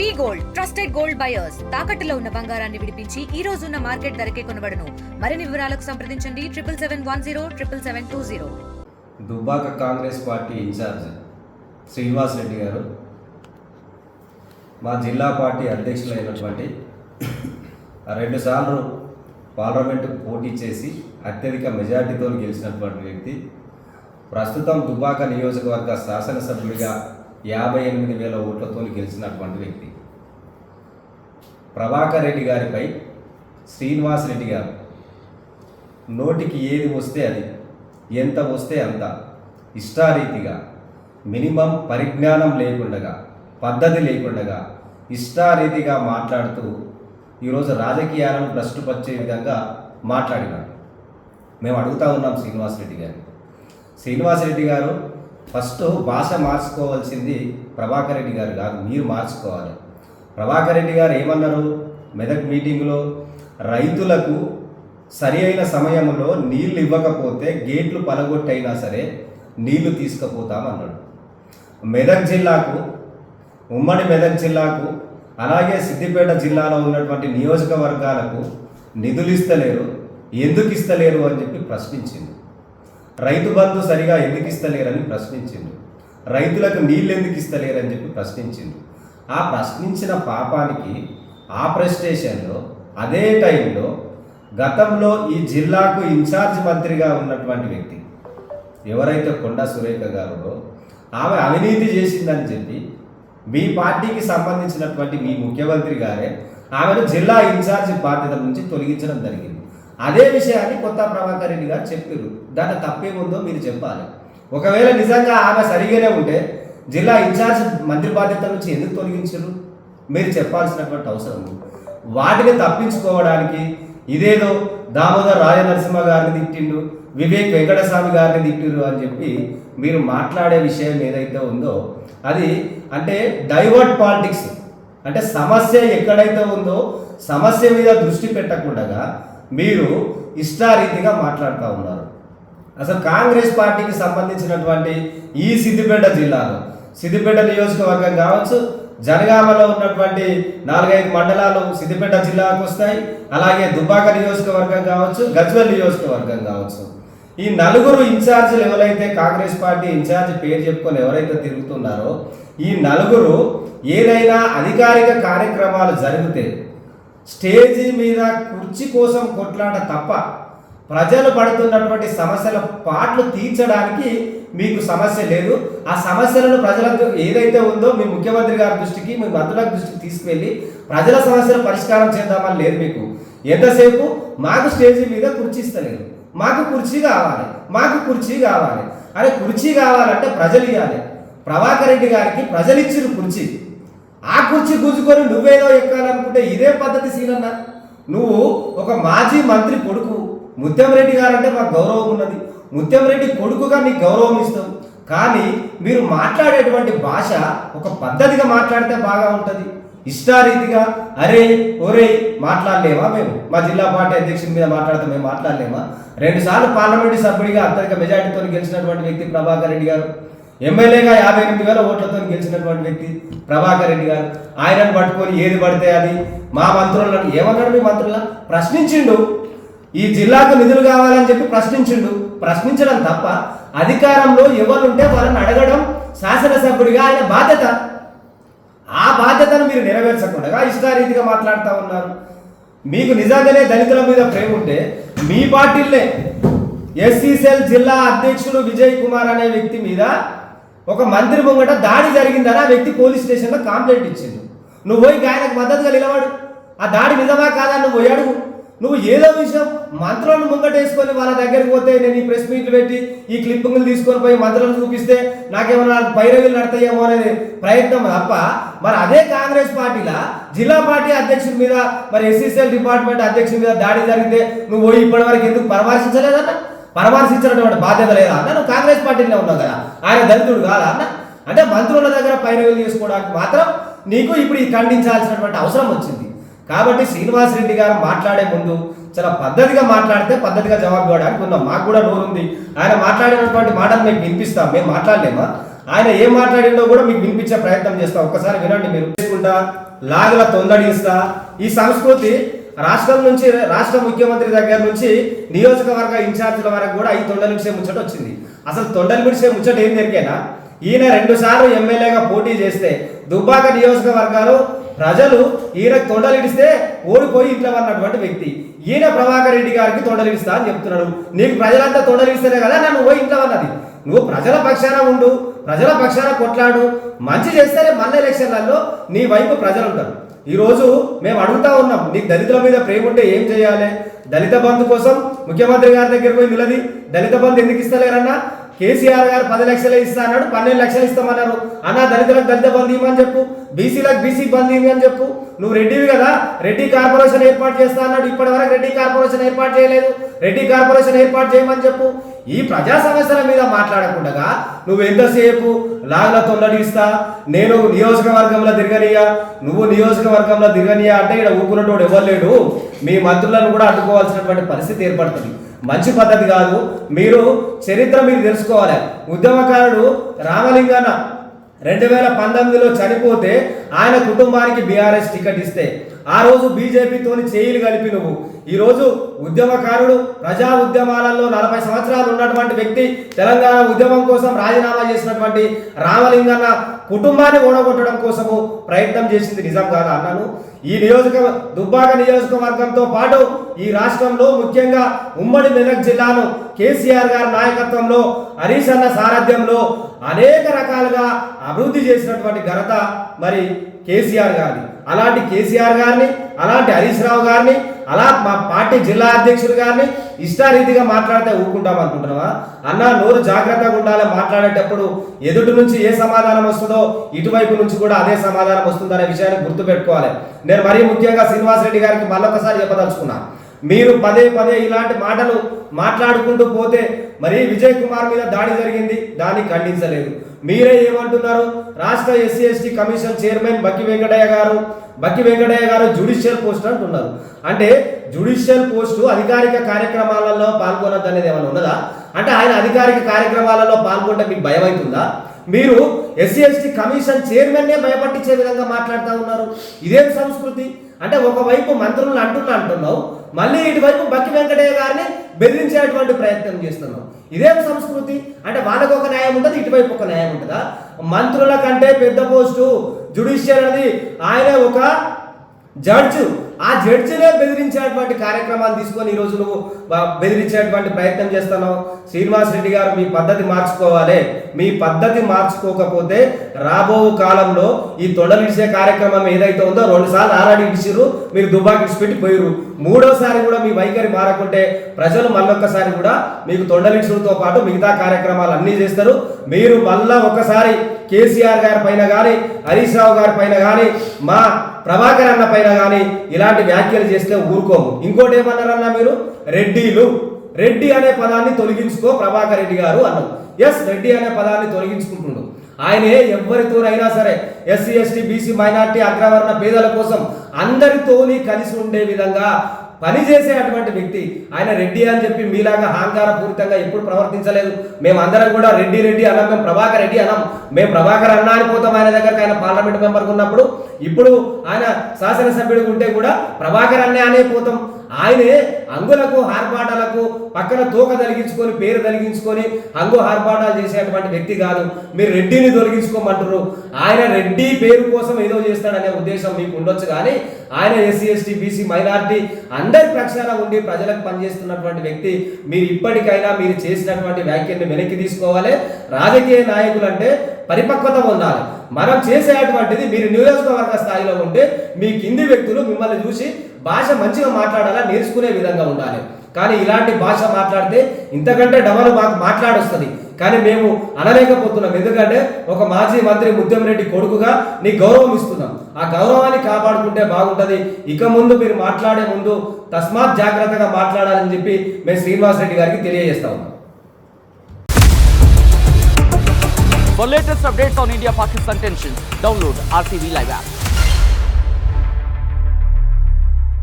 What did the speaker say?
V gold trusted gold buyers. తాకట్టులో ఉన్న బంగారాన్ని విడిపించి ఈ రోజు ఉన్న మార్కెట్ ధరకే కొనబడను. మరిన్ని వివరాలకు సంప్రదించండి triple seven one zero triple seven two zero. Dubbaka Congress party incharge Srinivas Reddy garu మా జిల్లా పార్టీ అధ్యక్షులైనటువంటి రెండుసార్లు పార్లమెంటుకు పోటీ చేసి అత్యధిక మెజార్టీతో గెలిచినటువంటి వ్యక్తి ప్రస్తుతం దుబ్బాక నియోజకవర్గ శాసనసభ్యుడిగా యాభై ఎనిమిది వేల ఓట్లతో గెలిచినటువంటి వ్యక్తి. ప్రభాకర్ రెడ్డి గారిపై శ్రీనివాస్ రెడ్డి గారు నోటికి ఏది వస్తే అది ఎంత వస్తే అంత ఇష్టారీతిగా మినిమం పరిజ్ఞానం లేకుండగా పద్ధతి లేకుండగా ఇష్టారీతిగా మాట్లాడుతూ ఈరోజు రాజకీయాలను భ్రష్టుపరిచే విధంగా మాట్లాడినాడు మేము అడుగుతా ఉన్నాం శ్రీనివాసరెడ్డి గారిని. శ్రీనివాసరెడ్డి గారు ఫస్ట్ భాష మార్చుకోవాల్సింది ప్రభాకర్ రెడ్డి గారు కాదు మీరు మార్చుకోవాలి. ప్రభాకర్ రెడ్డి గారు ఏమన్నారు? మెదక్ మీటింగ్లో రైతులకు సరి అయిన సమయంలో నీళ్ళు ఇవ్వకపోతే గేట్లు పలగొట్టైనా సరే నీళ్ళు తీసుకుపోతామన్నాడు. మెదక్ జిల్లాకు ఉమ్మడి మెదక్ జిల్లాకు అలాగే సిద్దిపేట జిల్లాలో ఉన్నటువంటి నియోజకవర్గాలకు నిధులు ఇస్తలేరు. ఎందుకు ఇస్తలేరు అని చెప్పి ప్రశ్నించింది రైతు బంధు సరిగా ఎందుకు ఇస్తలేరని ప్రశ్నించింది రైతులకు నీళ్ళు ఎందుకు ఇస్తలేరని చెప్పి ప్రశ్నించింది ఆ ప్రశ్నించిన పాపానికి ఆ ప్రెస్టేషన్లో అదే టైంలో గతంలో ఈ జిల్లాకు ఇన్ఛార్జ్ మంత్రిగా ఉన్నటువంటి వ్యక్తి ఎవరైతే కొండా సురేఖ గారో ఆమె అవినీతి చేసిందని చెప్పి మీ పార్టీకి సంబంధించినటువంటి మీ ముఖ్యమంత్రి గారే ఆమెను జిల్లా ఇన్ఛార్జ్ బాధ్యతల నుంచి తొలగించడం జరిగింది. అదే విషయాన్ని కొత్త ప్రభాకర్ రెడ్డి గారు చెప్పారు దాని తప్పేముందో మీరు చెప్పాలి. ఒకవేళ నిజంగా ఆమె సరిగానే ఉంటే జిల్లా ఇన్ఛార్జ్ మంత్రి బాధ్యతల నుంచి ఎందుకు తొలగించరు? మీరు చెప్పాల్సినటువంటి అవసరం ఉంది. వాటిని తప్పించుకోవడానికి ఇదేదో దామోదర్ రాజనరసింహ గారిని తిట్టిండు వివేక్ వెంకటస్వామి గారిని తిట్టిండు అని చెప్పి మీరు మాట్లాడే విషయం ఏదైతే ఉందో అది అంటే డైవర్ట్ పాలిటిక్స్. అంటే సమస్య ఎక్కడైతే ఉందో సమస్య మీద దృష్టి పెట్టకుండా మీరు ఇష్టారీతిగా మాట్లాడుతూ ఉన్నారు. అసలు కాంగ్రెస్ పార్టీకి సంబంధించినటువంటి ఈ సిద్దిపేట జిల్లాలో సిద్దిపేట నియోజకవర్గం కావచ్చు. జనగామలో ఉన్నటువంటి నాలుగైదు మండలాలు సిద్దిపేట జిల్లాకు వస్తాయి. అలాగే దుబ్బాక నియోజకవర్గం కావచ్చు గజ్వెల్ నియోజకవర్గం కావచ్చు. ఈ నలుగురు ఇన్ఛార్జీలు ఎవరైతే కాంగ్రెస్ పార్టీ ఇన్ఛార్జ్ పేరు చెప్పుకొని ఎవరైతే తిరుగుతున్నారో ఈ నలుగురు ఏదైనా అధికారిక కార్యక్రమాలు జరిగితే స్టేజీ మీద కుర్చీ కోసం కొట్లాట తప్ప ప్రజలు పడుతున్నటువంటి సమస్యల పాటలు తీర్చడానికి మీకు సమస్య లేదు. ఆ సమస్యలను ప్రజలకు ఏదైతే ఉందో మీ ముఖ్యమంత్రి గారి దృష్టికి మీ మంత్రుల దృష్టికి తీసుకువెళ్ళి ప్రజల సమస్యలు పరిష్కారం చేద్దామని లేదు మీకు. ఎంతసేపు? మాకు స్టేజీ మీద కుర్చీ ఇస్తలేదు. మాకు కుర్చీ కావాలి. మాకు కుర్చీ కావాలి. అరే కుర్చీ కావాలంటే ప్రజలు ఇవ్వాలి. ప్రభాకర్ రెడ్డి గారికి ప్రజలు ఇచ్చిన కుర్చీ. ఆ కుర్చీ గుంజుకొని నువ్వేదో ఎక్కాలనుకుంటే ఇదే పద్ధతి సీనన్న. నువ్వు ఒక మాజీ మంత్రి కొడుకు. ముత్యంరెడ్డి గారంటే మాకు గౌరవం ఉన్నది. ముత్యంరెడ్డి కొడుకుగా నీకు గౌరవం ఇస్తాం. కానీ మీరు మాట్లాడేటువంటి భాష ఒక పద్ధతిగా మాట్లాడితే బాగా ఉంటుంది. ఇష్టారీతిగా అరే ఒరే మాట్లాడలేమా మేము? మా జిల్లా పార్టీ అధ్యక్షుడి మీద మాట్లాడితే మేము మాట్లాడలేమా? రెండుసార్లు పార్లమెంటు సభ్యుడిగా అత్యధిక మెజార్టీతో గెలిచినటువంటి వ్యక్తి ప్రభాకర్ రెడ్డి గారు. ఎమ్మెల్యేగా యాభై ఎనిమిది వేల ఓట్లతో గెలిచినటువంటి వ్యక్తి ప్రభాకర్ రెడ్డి గారు. ఆయనను పట్టుకొని ఏది పడితే అది. మా మంత్రులను ఏమన్నాడు మీ మంత్రుల? ప్రశ్నించిండు. ఈ జిల్లాకు నిధులు కావాలని చెప్పి ప్రశ్నించిండు. ప్రశ్నించడం తప్ప అధికారంలో ఎవరుంటే వాళ్ళని అడగడం శాసనసభ్యుడిగా ఆయన బాధ్యత. ఆ బాధ్యతను మీరు నెరవేర్చకుండా ఇష్టారీతిగా మాట్లాడుతూ ఉన్నారు. మీకు నిజంగానే దళితుల మీద ప్రేమ ఉంటే మీ పార్టీలే ఎస్సీసెల్ జిల్లా అధ్యక్షుడు విజయ్ కుమార్ అనే వ్యక్తి మీద ఒక మంత్రి ముంగట దాడి జరిగిందని ఆ వ్యక్తి పోలీస్ స్టేషన్లో కంప్లైంట్ ఇచ్చిండు. నువ్వు పోయి ఆయనకు మద్దతుగా నిలబడు. ఆ దాడి నిజమా కాదా నువ్వు పోయి అడుగు. నువ్వు ఏదో విషయం మంత్రులను ముంగటేసుకొని వాళ్ళ దగ్గరికి పోతే నేను ఈ ప్రెస్ మీట్లు పెట్టి ఈ క్లిప్పింగ్లు తీసుకొని పోయి మంత్రులను చూపిస్తే నాకేమన్నా బైరవీలు నడతాయేమో అనేది ప్రయత్నం తప్ప మరి అదే కాంగ్రెస్ పార్టీలా? జిల్లా పార్టీ అధ్యక్షుడి మీద మరి ఎస్సీసీఎల్ డిపార్ట్మెంట్ అధ్యక్షుడి మీద దాడి జరిగితే నువ్వు పోయి ఇప్పటి వరకు ఎందుకు పరామర్శించలేదన్న? పరామర్శించినటువంటి బాధ్యత లేదా అన్న? నువ్వు కాంగ్రెస్ పార్టీలో ఉన్నావు కదా ఆయన దళితుడు కాదా అన్న? అంటే మంత్రుల దగ్గర పైరవీలు చేసుకోవడానికి మాత్రం నీకు ఇప్పుడు ఈ ఖండించాల్సినటువంటి అవసరం వచ్చింది. కాబట్టి శ్రీనివాస్ రెడ్డి గారు మాట్లాడే ముందు చాలా పద్ధతిగా మాట్లాడితే పద్ధతిగా జవాబు ఇవ్వడానికి ఉన్నాం మాకు కూడా నోరుంది ఆయన మాట్లాడినటువంటి మాటలు మీకు వినిపిస్తాం. మేము మాట్లాడలేమా? ఆయన ఏం మాట్లాడిందో కూడా మీకు వినిపించే ప్రయత్నం చేస్తాం. ఒక్కసారి వినండి మీరు. చేసుకుంటా లాగుల తొందడిస్తా ఈ సంస్కృతి రాష్ట్రం నుంచి రాష్ట్ర ముఖ్యమంత్రి దగ్గర నుంచి నియోజకవర్గ ఇన్ఛార్జీల వరకు కూడా ఈ తొండలిడిసే ముచ్చట వచ్చింది. అసలు తొండలిడిసే ముచ్చట ఏం జరిగేనా? ఈయన రెండు సార్లు ఎమ్మెల్యేగా పోటీ చేస్తే దుబ్బాక నియోజకవర్గాలు ప్రజలు ఈయనకు తొండలిడిస్తే ఓడిపోయి ఇంట్లో ఉన్నటువంటి వ్యక్తి. ఈయన ప్రభాకర్ రెడ్డి గారికి తొండలిస్తా అని చెప్తున్నాడు. నీకు ప్రజలంతా తొండలిస్తేనే కదా నన్ను పోయి ఇంట్లో అన్నది నువ్వు ప్రజల పక్షాన ఉండు ప్రజల పక్షాన కొట్లాడు. మంచి చేస్తేనే మళ్ళీ ఎలక్షన్లలో నీ వైపు ప్రజలు ఉంటారు. ఈరోజు మేము అడుగుతా ఉన్నాం నీకు దళితుల మీద ప్రేమ ఉంటే ఏం చేయాలి? దళిత బంధు కోసం ముఖ్యమంత్రి గారి దగ్గర పోయి నిలది. దళిత బంధు ఎందుకు ఇస్తలేరన్నా? కేసీఆర్ గారు పది లక్షలు ఇస్తా అన్నాడు పన్నెండు లక్షలు ఇస్తామన్నారు. అన్న దళితులకు దళిత బంధు ఇవ్వమని చెప్పు బీసీలకు బీసీ బంధు ఇవ్వని చెప్పు. నువ్వు రెడ్డివి కదా రెడ్డి కార్పొరేషన్ ఏర్పాటు చేస్తా అన్నాడు. ఇప్పటి వరకు రెడ్డి కార్పొరేషన్ ఏర్పాటు చేయలేదు. రెడ్డి కార్పొరేషన్ ఏర్పాటు చేయమని చెప్పు. ఈ ప్రజా సమస్యల మీద మాట్లాడకుండా నువ్వు ఎంతసేపు లాగుల తొందడిస్తా నేను నియోజకవర్గంలో తిరగనియా నువ్వు నియోజకవర్గంలో తిరగనియా అంటే ఇక్కడ ఊపుకున్నటోడు ఎవరు లేడు? మీ మంత్రులను కూడా అడ్డుకోవాల్సినటువంటి పరిస్థితి ఏర్పడుతుంది. మంచి పద్ధతి కాదు. మీరు చరిత్ర మీరు తెలుసుకోవాలి. ఉద్యమకారుడు రామలింగన రెండు వేల పంతొమ్మిదిలో చనిపోతే ఆయన కుటుంబానికి బీఆర్ఎస్ టికెట్ ఇస్తే ఆ రోజు బీజేపీతోని చేయిలు కలిపి నువ్వు ఈరోజు ఉద్యమకారుడు ప్రజా ఉద్యమాలలో నలభై సంవత్సరాలు ఉన్నటువంటి వ్యక్తి తెలంగాణ ఉద్యమం కోసం రాజీనామా చేసినటువంటి రామలింగన్న కుటుంబాన్ని ఓడగొట్టడం కోసము ప్రయత్నం చేసింది నిజం కాదా అన్నాను? ఈ నియోజక దుబ్బాక నియోజకవర్గంతో పాటు ఈ రాష్ట్రంలో ముఖ్యంగా ఉమ్మడి మెదక్ జిల్లాను కేసీఆర్ గారి నాయకత్వంలో హరీష్ అన్న సారథ్యంలో అనేక రకాలుగా అభివృద్ధి చేసినటువంటి ఘనత మరి కేసీఆర్ గారిది. అలాంటి కేసీఆర్ గారిని అలాంటి హరీష్ రావు గారిని అలా మా పార్టీ జిల్లా అధ్యక్షులు గారిని ఇష్టారీతిగా మాట్లాడితే ఊరుకుంటాం అనుకుంటున్నావా? అన్న నోరు జాగ్రత్తగా ఉండాలి మాట్లాడేటప్పుడు ఎదుటి నుంచి ఏ సమాధానం వస్తుందో ఇటువైపు నుంచి కూడా అదే సమాధానం వస్తుందనే విషయాన్ని గుర్తుపెట్టుకోవాలి. నేను మరీ ముఖ్యంగా శ్రీనివాస్ రెడ్డి గారికి మళ్ళొకసారి చెప్పదలుచుకున్నా. మీరు పదే పదే ఇలాంటి మాటలు మాట్లాడుకుంటూ పోతే మరి విజయ్ కుమార్ మీద దాడి జరిగింది దాన్ని ఖండించలేదు. మీరే ఏమంటున్నారు? రాష్ట్ర SC ST commission chairman Bakki Venkataiah garu Bakki Venkataiah గారు జుడిషియల్ పోస్ట్ అంటున్నారు. అంటే జుడిషియల్ పోస్టు అధికారిక కార్యక్రమాలలో పాల్గొనద్దు అనేది ఏమైనా ఉన్నదా? అంటే ఆయన అధికారిక కార్యక్రమాలలో పాల్గొంటే మీకు భయం అవుతుందా మీరు ఎస్సీ ఎస్టీ కమిషన్ చైర్మన్నే భయపట్టించే విధంగా మాట్లాడుతూ ఉన్నారు. ఇదేం సంస్కృతి? అంటే ఒకవైపు మంత్రులు అంటున్నా అంటున్నావు మళ్ళీ ఇటువైపు బక్కి వెంకటయ్య గారిని బెదిరించేటువంటి ప్రయత్నం చేస్తున్నావు. ఇదేం సంస్కృతి. అంటే వాళ్ళకు ఒక న్యాయం ఉంటుంది ఇటువైపు ఒక న్యాయం ఉంటుందా? మంత్రుల కంటే పెద్ద పోస్టు జుడిషియల్ అనేది ఆయనే ఒక జడ్జు ఆ జడ్జినే బెదిరించేటువంటి కార్యక్రమాలు తీసుకొని ఈరోజు నువ్వు బెదిరించేటువంటి ప్రయత్నం చేస్తున్నావు. శ్రీనివాస్ రెడ్డి గారు మీ పద్ధతి మార్చుకోవాలి. మీ పద్ధతి మార్చుకోకపోతే రాబో కాలంలో ఈ తొడలిడిసే కార్యక్రమం ఏదైతే ఉందో రెండు సార్లు ఆరాడి ఇడిచిర్రు మీరు దుబాకి ఇడిచిపెట్టి పోయిర్రు. మూడోసారి కూడా మీ వైఖరి మారకుంటే ప్రజలు మళ్ళొక్కసారి కూడా మీకు తొండలిడ్చులతో పాటు మిగతా కార్యక్రమాలు అన్నీ చేస్తారు. మీరు మళ్ళా ఒకసారి కేసీఆర్ గారి పైన కానీ హరీష్ రావు గారి పైన కానీ మా ప్రభాకర్ అన్న పైన కానీ ఇలాంటి వ్యాఖ్యలు చేస్తే ఊరుకోము. ఇంకోటి ఏమన్నారన్నా మీరు? రెడ్డిలు. రెడ్డి అనే పదాన్ని తొలగించుకో ప్రభాకర్ రెడ్డి గారు అన్నారు ఎస్ రెడ్డి అనే పదాన్ని తొలగించుకుంటున్నాడు. ఆయనే ఎవరితోనైనా సరే ఎస్సీ ఎస్టీ బీసీ మైనార్టీ అగ్రవర్ణ పేదల కోసం అందరితోని కలిసి ఉండే విధంగా పనిచేసే అటువంటి వ్యక్తి ఆయన రెడ్డి అని చెప్పి మీలాగా అహంకారపూరితంగా ఎప్పుడు ప్రవర్తించలేదు. మేము అందరం కూడా రెడ్డి రెడ్డి అన్నాం మేము ప్రభాకర్ రెడ్డి అన్నాం. మేము ప్రభాకర్ అన్నా అని పోతాం ఆయన దగ్గరకు ఆయన పార్లమెంట్ మెంబర్ ఉన్నప్పుడు. ఇప్పుడు ఆయన శాసనసభ్యుడు ఉంటే కూడా ప్రభాకర్ అన్నే అనే పోతాం. ఆయనే అంగులకు హార్పాటాలకు పక్కన తోక తొలగించుకొని పేరు తొలగించుకొని అంగు హార్పాటాలు చేసేటువంటి వ్యక్తి కాదు. మీరు రెడ్డిని తొలగించుకోమంటారు ఆయన రెడ్డి పేరు కోసం ఏదో చేస్తాడనే ఉద్దేశం మీకు ఉండొచ్చు కానీ ఆయన ఎస్సీ ఎస్టీ బీసీ మైనార్టీ అందరి పక్షాన ఉండి ప్రజలకు పనిచేస్తున్నటువంటి వ్యక్తి మీరు ఇప్పటికైనా మీరు చేసినటువంటి వ్యాఖ్యల్ని వెనక్కి తీసుకోవాలి. రాజకీయ నాయకులు అంటే పరిపక్వత ఉండాలి మనం చేసేటువంటిది మీరు నియోజకవర్గ స్థాయిలో ఉంటే మీ కింది వ్యక్తులు మిమ్మల్ని చూసి భాష మంచిగా మాట్లాడాలా నేర్చుకునే విధంగా ఉండాలి. కానీ ఇలాంటి భాష మాట్లాడితే ఇంతకంటే డబల్ మాకు మాట్లాడొస్తుంది. కానీ మేము అనలేకపోతున్నాం. ఎందుకంటే ఒక మాజీ మంత్రి ముత్యంరెడ్డి కొడుకుగా నీ గౌరవం ఇస్తున్నాం. ఆ గౌరవాన్ని కాపాడుకుంటే బాగుంటుంది. ఇక ముందు మీరు మాట్లాడే ముందు తస్మాత్ జాగ్రత్తగా మాట్లాడాలని చెప్పి మేము శ్రీనివాస్ రెడ్డి గారికి తెలియజేస్తా ఉన్నాం. For latest updates on India Pakistan tensions, download RTV Live app.